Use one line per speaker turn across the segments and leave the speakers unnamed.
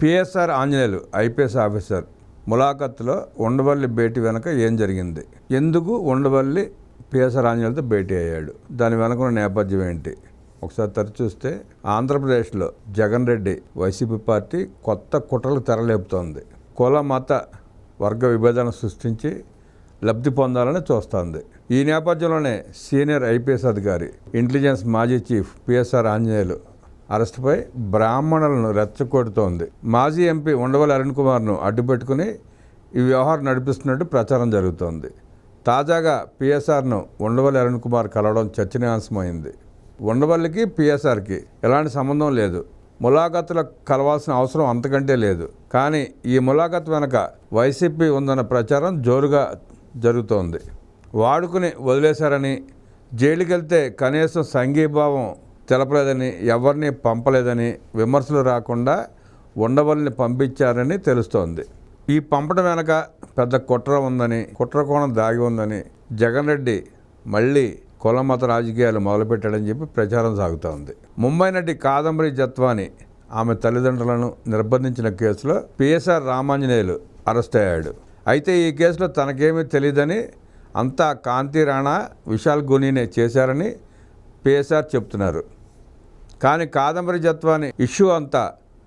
PSR Anjaneyulu IPS officer ములాఖత్తులో ఉండవల్లి భేటీ వెనక ఏం జరిగింది? ఎందుకు ఉండవల్లి పిఎస్ఆర్ ఆంజనేయులతో భేటీ అయ్యాడు? దాని వెనక ఉన్న నేపథ్యం ఏంటి? ఒకసారి తరచి చూస్తే ఆంధ్రప్రదేశ్లో జగన్ రెడ్డి వైసీపీ పార్టీ కొత్త కుట్రలు తెరలేపుతోంది. కుల మత వర్గ విభేదన సృష్టించి లబ్ధి పొందాలని చూస్తోంది. ఈ నేపథ్యంలోనే సీనియర్ ఐపీఎస్ అధికారి ఇంటెలిజెన్స్ మాజీ చీఫ్ పిఎస్ఆర్ ఆంజనేయులు అరెస్టుపై బ్రాహ్మణులను రెచ్చగొడుతోంది. మాజీ ఎంపీ ఉండవల్లి అరుణ్ కుమార్ను అడ్డుపెట్టుకుని ఈ వ్యవహారం నడిపిస్తున్నట్టు ప్రచారం జరుగుతోంది. తాజాగా పిఎస్ఆర్ను ఉండవల్లి అరుణ్ కుమార్ కలవడం చర్చనీయాంశమైంది. ఉండవల్లికి పిఎస్ఆర్కి ఎలాంటి సంబంధం లేదు. ములాఖత్తులో కలవాల్సిన అవసరం అంతకంటే లేదు. కానీ ఈ ములాఖత్ వెనక వైసీపీ ఉందన్న ప్రచారం జోరుగా జరుగుతోంది. వాడుకుని వదిలేశారని జైలుకెళ్తే కనీసం సంఘీభావం తెలపలేదని ఎవరిని పంపలేదని విమర్శలు రాకుండా ఉండవల్ని పంపించారని తెలుస్తోంది. ఈ పంపడం వెనక పెద్ద కుట్ర ఉందని కుట్ర కోణం దాగి ఉందని జగన్ రెడ్డి మళ్ళీ కులమత రాజకీయాలు మొదలుపెట్టాడని చెప్పి ప్రచారం సాగుతోంది. ముంబై నటి కాదంబరి జత్వాని ఆమె తల్లిదండ్రులను నిర్బంధించిన కేసులో పిఎస్ఆర్ రామాంజనేయులు అరెస్ట్ అయ్యాడు. అయితే ఈ కేసులో తనకేమీ తెలియదని అంతా కాంతి రాణా విశాల్ గునీనే చేశారని పిఎస్ఆర్ చెప్తున్నారు. కానీ కాదంబరి జత్వాని ఇష్యూ అంతా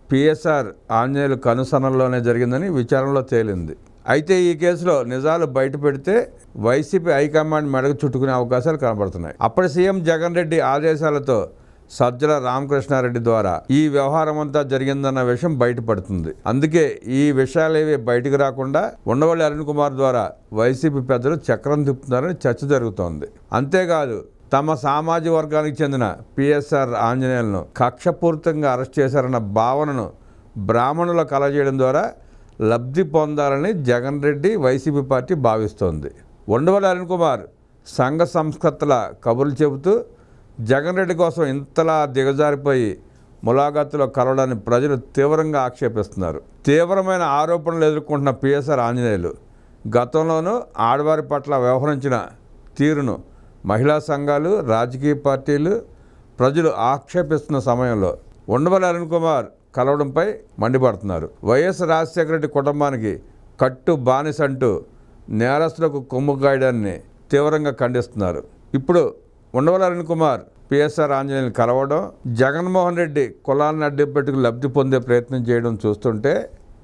పిఎస్ఆర్ ఆంజనేయులు కనుసనల్లోనే జరిగిందని విచారణలో తేలింది. అయితే ఈ కేసులో నిజాలు బయట పెడితే వైసీపీ హైకమాండ్ మెడకు చుట్టుకునే అవకాశాలు కనబడుతున్నాయి. అప్పటి సీఎం జగన్ రెడ్డి ఆదేశాలతో సజ్జల రామకృష్ణారెడ్డి ద్వారా ఈ వ్యవహారం అంతా జరిగిందన్న విషయం బయటపడుతుంది. అందుకే ఈ విషయాలేవి బయటకు రాకుండా ఉండవల్లి అరుణ్ కుమార్ ద్వారా వైసీపీ పెద్దలు చక్రం తిప్పుతున్నారని చర్చ జరుగుతోంది. అంతేకాదు తమ సామాజిక వర్గానికి చెందిన పిఎస్ఆర్ ఆంజనేయులను కక్షపూరితంగా అరెస్ట్ చేశారన్న భావనను బ్రాహ్మణుల కలజేయడం ద్వారా లబ్ధి పొందాలని జగన్ రెడ్డి వైసీపీ పార్టీ భావిస్తోంది. ఉండవల్లి అరుణ్ కుమార్ సంఘ సంస్కర్తల కబుర్లు చెబుతూ జగన్ రెడ్డి కోసం ఇంతలా దిగజారిపోయి ములాఖాతులో కలవడాన్ని ప్రజలు తీవ్రంగా ఆక్షేపిస్తున్నారు. తీవ్రమైన ఆరోపణలు ఎదుర్కొంటున్న పిఎస్ఆర్ ఆంజనేయులు గతంలోనూ ఆడవారి పట్ల వ్యవహరించిన తీరును మహిళా సంఘాలు రాజకీయ పార్టీలు ప్రజలు ఆక్షేపిస్తున్న సమయంలో ఉండవల్లి అరుణ్ కుమార్ కలవడంపై మండిపడుతున్నారు. వైఎస్ రాజశేఖర రెడ్డి కుటుంబానికి కట్టు బానిసంటూ నేరస్తులకు కొమ్ము గాయడాన్ని తీవ్రంగా ఖండిస్తున్నారు. ఇప్పుడు ఉండవల్లి అరుణ్ కుమార్ పిఎస్ఆర్ ఆంజనేయులు కలవడం జగన్మోహన్ రెడ్డి కులాన్ని అడ్డుపెట్టుకు లబ్ధి పొందే ప్రయత్నం చేయడం చూస్తుంటే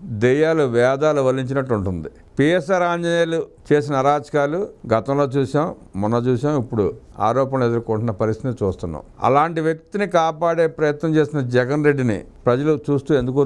దెయ్యాలు వేదాలు వల్లించినట్టు ఉంటుంది. పిఎస్ఆర్ ఆంజనేయులు చేసిన అరాచకాలు గతంలో చూసాం మొన్న చూసాం ఇప్పుడు ఆరోపణలు ఎదుర్కొంటున్న పరిస్థితిని చూస్తున్నాం. అలాంటి వ్యక్తిని కాపాడే ప్రయత్నం చేసిన జగన్ రెడ్డిని ప్రజలు చూస్తూ ఎందుకు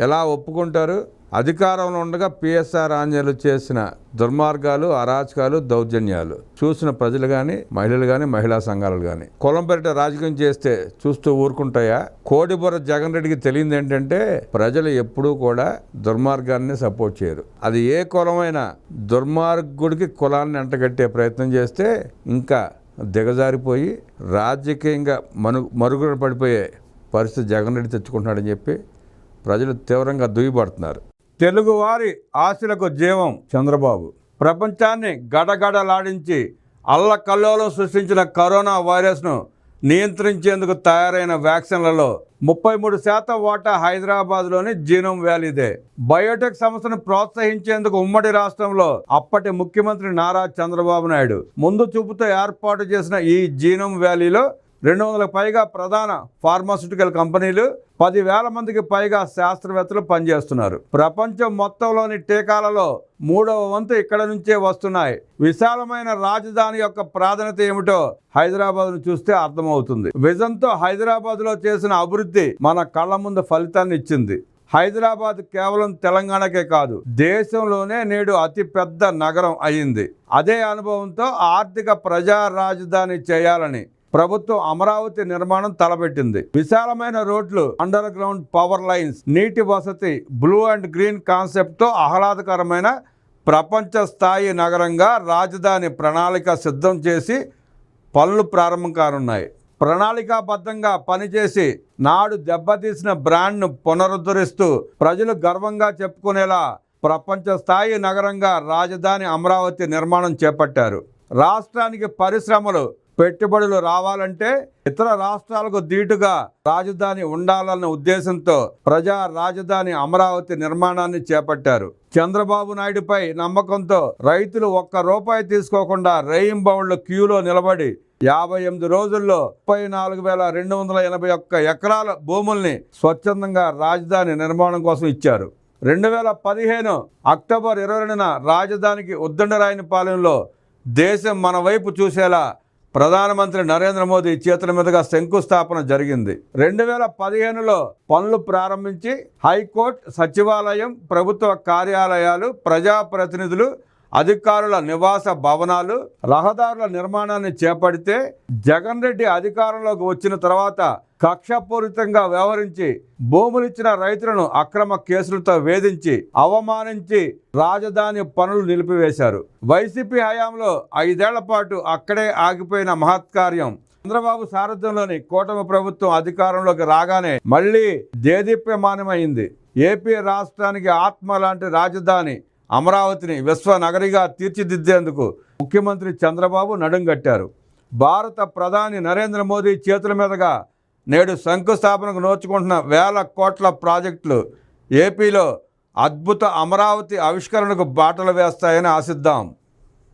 ఎలా ఒప్పుకుంటారు? అధికారంలో ఉండగా పిఎస్ఆర్ ఆంజనేయులు చేసిన దుర్మార్గాలు అరాచకాలు దౌర్జన్యాలు. చూసిన ప్రజలు కానీ మహిళలు కానీ మహిళా సంఘాలు కానీ కులం రాజకీయం చేస్తే చూస్తూ ఊరుకుంటాయా? కోడిబుర్ర జగన్ రెడ్డికి తెలియదు ఏంటంటే ప్రజలు ఎప్పుడూ కూడా దుర్మార్గాన్ని సపోర్ట్ చేయరు. అది ఏ కులమైనా దుర్మార్గుడికి కులాన్ని అంటగట్టే ప్రయత్నం చేస్తే ఇంకా దిగజారిపోయి రాజకీయంగా మను మరుగున పడిపోయే పరిస్థితి జగన్ రెడ్డి తెచ్చుకుంటున్నాడని చెప్పి ప్రజలు తీవ్రంగా దుయ్యబడుతున్నారు. తెలుగువారి ఆశలకు జీవం చంద్రబాబు. ప్రపంచాన్ని గడగడలాడించి అల్లకల్లోలం సృష్టించిన కరోనా వైరస్ను నియంత్రించేందుకు తయారైన వ్యాక్సిన్లలో ముప్పై మూడు శాతం వాటా హైదరాబాద్లోని జీనోమ్ వ్యాలీదే. బయోటెక్ సంస్థను ప్రోత్సహించేందుకు ఉమ్మడి రాష్ట్రంలో అప్పటి ముఖ్యమంత్రి నారా చంద్రబాబు నాయుడు. ముందు చూపుతో ఏర్పాటు చేసిన ఈ జీనోమ్ వ్యాలీలో రెండు వందలకు పైగా ప్రధాన ఫార్మాస్యూటికల్ కంపెనీలు పదివేల మందికి పైగా శాస్త్రవేత్తలు పనిచేస్తున్నారు. ప్రపంచం మొత్తంలోని టీకాలలో మూడవ వంతు ఇక్కడ నుంచే వస్తున్నాయి. విశాలమైన రాజధాని యొక్క ప్రాధాన్యత ఏమిటో హైదరాబాద్ను చూస్తే అర్థమవుతుంది. విజన్తో హైదరాబాద్లో చేసిన అభివృద్ధి మన కళ్ళ ముందు ఫలితాన్ని ఇచ్చింది. హైదరాబాద్ కేవలం తెలంగాణకే కాదు దేశంలోనే నేడు అతిపెద్ద నగరం అయింది. అదే అనుభవంతో ఆర్థిక ప్రజా రాజధాని చేయాలని ప్రభుత్వం అమరావతి నిర్మాణం తలపెట్టింది. విశాలమైన రోడ్లు అండర్ గ్రౌండ్ పవర్ లైన్స్ నీటి వసతి బ్లూ అండ్ గ్రీన్ కాన్సెప్ట్తో ఆహ్లాదకరమైన ప్రపంచ స్థాయి నగరంగా రాజధాని ప్రణాళిక సిద్ధం చేసి పనులు ప్రారంభం కానున్నాయి. ప్రణాళికాబద్ధంగా పనిచేసి నాడు దెబ్బతీసిన బ్రాండ్ను పునరుద్ధరిస్తూ ప్రజలు గర్వంగా చెప్పుకునేలా ప్రపంచ స్థాయి నగరంగా రాజధాని అమరావతి నిర్మాణం చేపట్టారు. రాష్ట్రానికి పరిశ్రమలు పెట్టుబడులు రావాలంటే ఇతర రాష్ట్రాలకు దీటుగా రాజధాని ఉండాలన్న ఉద్దేశంతో ప్రజా రాజధాని అమరావతి నిర్మాణాన్ని చేపట్టారు. చంద్రబాబు నాయుడుపై నమ్మకంతో రైతులు ఒక్క రూపాయి తీసుకోకుండా రేయింబౌళ్ళ క్యూలో నిలబడి యాభై ఎనిమిది రోజుల్లో ముప్పై నాలుగు వేల రెండు వందల ఎనభై ఒక్క ఎకరాల భూముల్ని స్వచ్ఛందంగా రాజధాని నిర్మాణం కోసం ఇచ్చారు. రెండు వేల పదిహేను అక్టోబర్ ఇరవై రెండున రాజధానికి ఉద్దండరాయని పాలెంలో దేశం మన వైపు చూసేలా ప్రధానమంత్రి నరేంద్ర మోదీ చేతుల మీదుగా శంకుస్థాపన జరిగింది. రెండు వేల పదిహేనులో పనులు ప్రారంభించి హైకోర్టు సచివాలయం ప్రభుత్వ కార్యాలయాలు ప్రజాప్రతినిధులు అధికారుల నివాస భవనాలు రహదారుల నిర్మాణాన్ని చేపడితే జగన్ రెడ్డి అధికారంలోకి వచ్చిన తర్వాత కక్షపూరితంగా వ్యవహరించి భూములిచ్చిన రైతులను అక్రమ కేసులతో వేధించి అవమానించి రాజధాని పనులు నిలిపివేశారు. వైసీపీ హయాంలో ఐదేళ్ళ పాటు అక్కడే ఆగిపోయిన మహత్కార్యం. చంద్రబాబు సారథ్యంలోని కూటమి ప్రభుత్వం అధికారంలోకి రాగానే మళ్ళీ దేదీప్యమానమైంది. ఏపీ రాష్ట్రానికి ఆత్మ లాంటి రాజధాని అమరావతిని విశ్వనగరిగా తీర్చిదిద్దేందుకు ముఖ్యమంత్రి చంద్రబాబు నడుంగట్టారు భారత ప్రధాని నరేంద్ర మోదీ చేతుల మీదుగా నేడు శంకుస్థాపనకు నోచుకుంటున్న వేల కోట్ల ప్రాజెక్టులు ఏపీలో అద్భుత అమరావతి ఆవిష్కరణకు బాటలు వేస్తాయని ఆశిద్దాం.